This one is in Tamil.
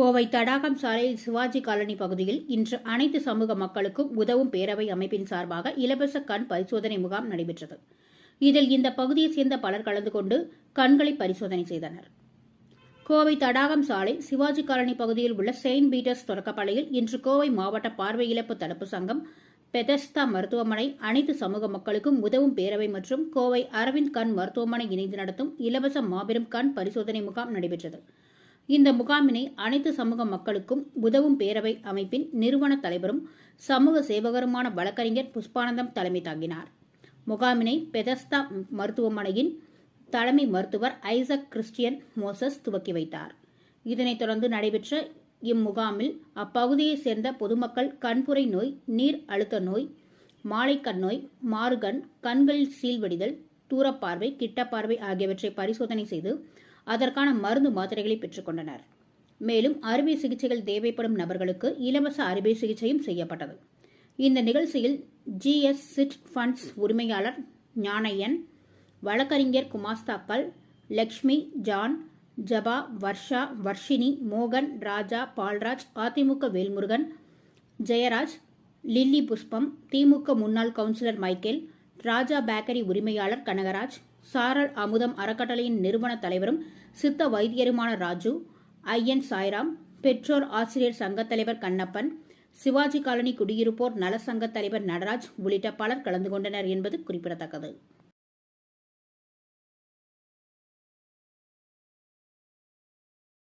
கோவை தடாகம் சாலையில் சிவாஜி காலனி பகுதியில் இன்று அனைத்து சமூக மக்களுக்கும் உதவும் பேரவை அமைப்பின் சார்பாக இலவச கண் பரிசோதனை முகாம் நடைபெற்றது. இதில் இந்த பகுதியைச் சேர்ந்த பலர் கலந்து கொண்டு கண்களை பரிசோதனை செய்தனர். கோவை தடாகம் சாலை சிவாஜி காலனி பகுதியில் உள்ள செயின்ட் பீட்டர்ஸ் தொடக்கப்பள்ளியில் இன்று கோவை மாவட்ட பார்வை இழப்பு தடுப்பு சங்கம் பெதஸ்தா மருத்துவமனை அனைத்து சமூக மக்களுக்கும் உதவும் பேரவை மற்றும் கோவை அரவிந்த் கண் மருத்துவமனை இணைந்து நடத்தும் இலவச மாபெரும் கண் பரிசோதனை முகாம் நடைபெற்றது. இந்த முகாமினை அனைத்து சமூக மக்களுக்கும் உதவும் பேரவை அமைப்பின் நிறுவன தலைவரும் சமூக சேவகருமான வழக்கறிஞர் புஷ்பானந்தம் தலைமை தாங்கினார். முகாமினை பெதஸ்தா மருத்துவமனையின் தலைமை மருத்துவர் ஐசக் கிறிஸ்டியன் மோசஸ் துவக்கி வைத்தார். இதனைத் தொடர்ந்து நடைபெற்ற இம்முகாமில் அப்பகுதியைச் சேர்ந்த பொதுமக்கள் கண்புரை நோய் நீர் அழுத்த நோய் மாலைக்கண் நோய் மாறுகண் கண்களில் சீல்வடிதல் தூரப்பார்வை கிட்டப்பார்வை ஆகியவற்றை பரிசோதனை செய்து அதற்கான மருந்து மாத்திரைகளை பெற்றுக்கொண்டனர் மேலும் அறுவை சிகிச்சைகள் தேவைப்படும் நபர்களுக்கு இலவச அறுவை சிகிச்சையும் செய்யப்பட்டது. இந்த நிகழ்ச்சியில் ஜிஎஸ் சிட் ஃபண்ட்ஸ் உரிமையாளர் ஞானையன் வழக்கறிஞர் குமாஸ்தாக்கள் லக்ஷ்மி ஜான் ஜபா வர்ஷா வர்ஷினி மோகன் ராஜா பால்ராஜ் அதிமுக வேல்முருகன் ஜெயராஜ் லில்லி புஷ்பம் திமுக முன்னாள் கவுன்சிலர் மைக்கேல் ராஜா பேக்கரி உரிமையாளர் கனகராஜ் சாரல் அமுதம் அறக்கட்டளையின் நிறுவன தலைவரும் சித்த வைத்தியருமான ராஜு ஐயன் சாய்ராம் பெற்றோர் ஆசிரியர் சங்கத் தலைவர் கண்ணப்பன் சிவாஜி காலனி குடியிருப்போர் நல சங்கத் தலைவர் நடராஜ் உள்ளிட்ட பலர் கலந்து கொண்டனர் என்பது குறிப்பிடத்தக்கது.